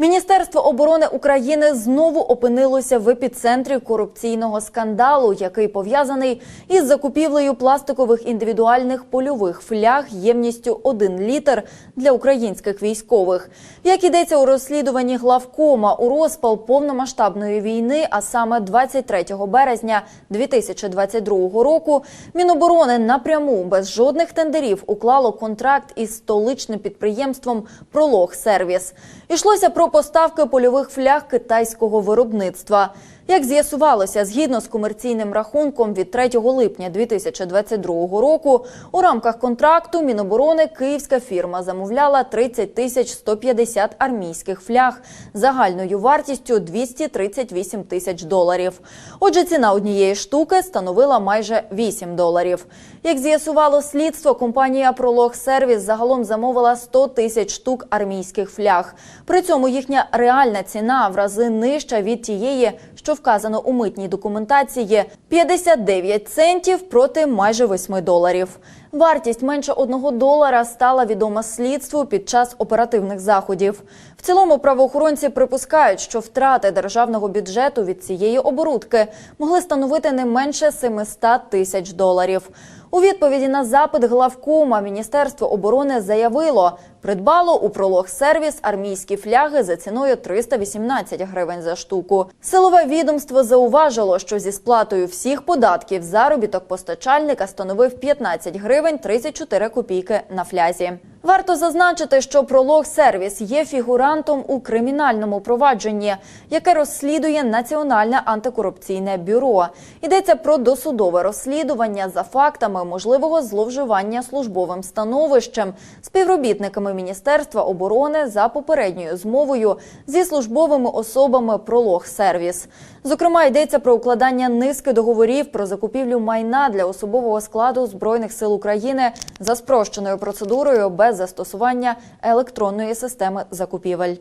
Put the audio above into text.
Міністерство оборони України знову опинилося в епіцентрі корупційного скандалу, який пов'язаний із закупівлею пластикових індивідуальних польових фляг ємністю 1 літр для українських військових. Як йдеться у розслідуванні главкома у розпал повномасштабної війни, а саме 23 березня 2022 року, Міноборони напряму без жодних тендерів уклало контракт із столичним підприємством Пролог Сервіс. Ішлося про поставки польових фляг китайського виробництва. Як з'ясувалося, згідно з комерційним рахунком від 3 липня 2022 року, у рамках контракту Міноборони київська фірма замовляла 30 тисяч 150 армійських фляг загальною вартістю 238 тисяч доларів. Отже, ціна однієї штуки становила майже 8 доларів. Як з'ясувало слідство, компанія Пролог Сервіс загалом замовила 100 тисяч штук армійських фляг. При цьому їхня реальна ціна в рази нижча від тієї, що вказано у митній документації 59 центів проти майже 8 доларів. Вартість менше одного долара стала відома слідству під час оперативних заходів. В цілому правоохоронці припускають, що втрати державного бюджету від цієї оборудки могли становити не менше 700 тисяч доларів. У відповіді на запит главкома Міністерство оборони заявило, придбало у пролог сервіс армійські фляги за ціною 318 гривень за штуку. Силове відомство зауважило, що зі сплатою всіх податків заробіток постачальника становив 15 гривень 34 копійки на флязі. Варто зазначити, що пролог сервіс є фігурантом у кримінальному провадженні, яке розслідує Національне антикорупційне бюро. Йдеться про досудове розслідування за фактами можливого зловживання службовим становищем співробітниками Міністерства оборони за попередньою змовою зі службовими особами пролог сервіс. Зокрема, йдеться про укладання низки договорів про закупівлю майна для особового складу збройних сил України за спрощеною процедурою без застосування електронної системи закупівель.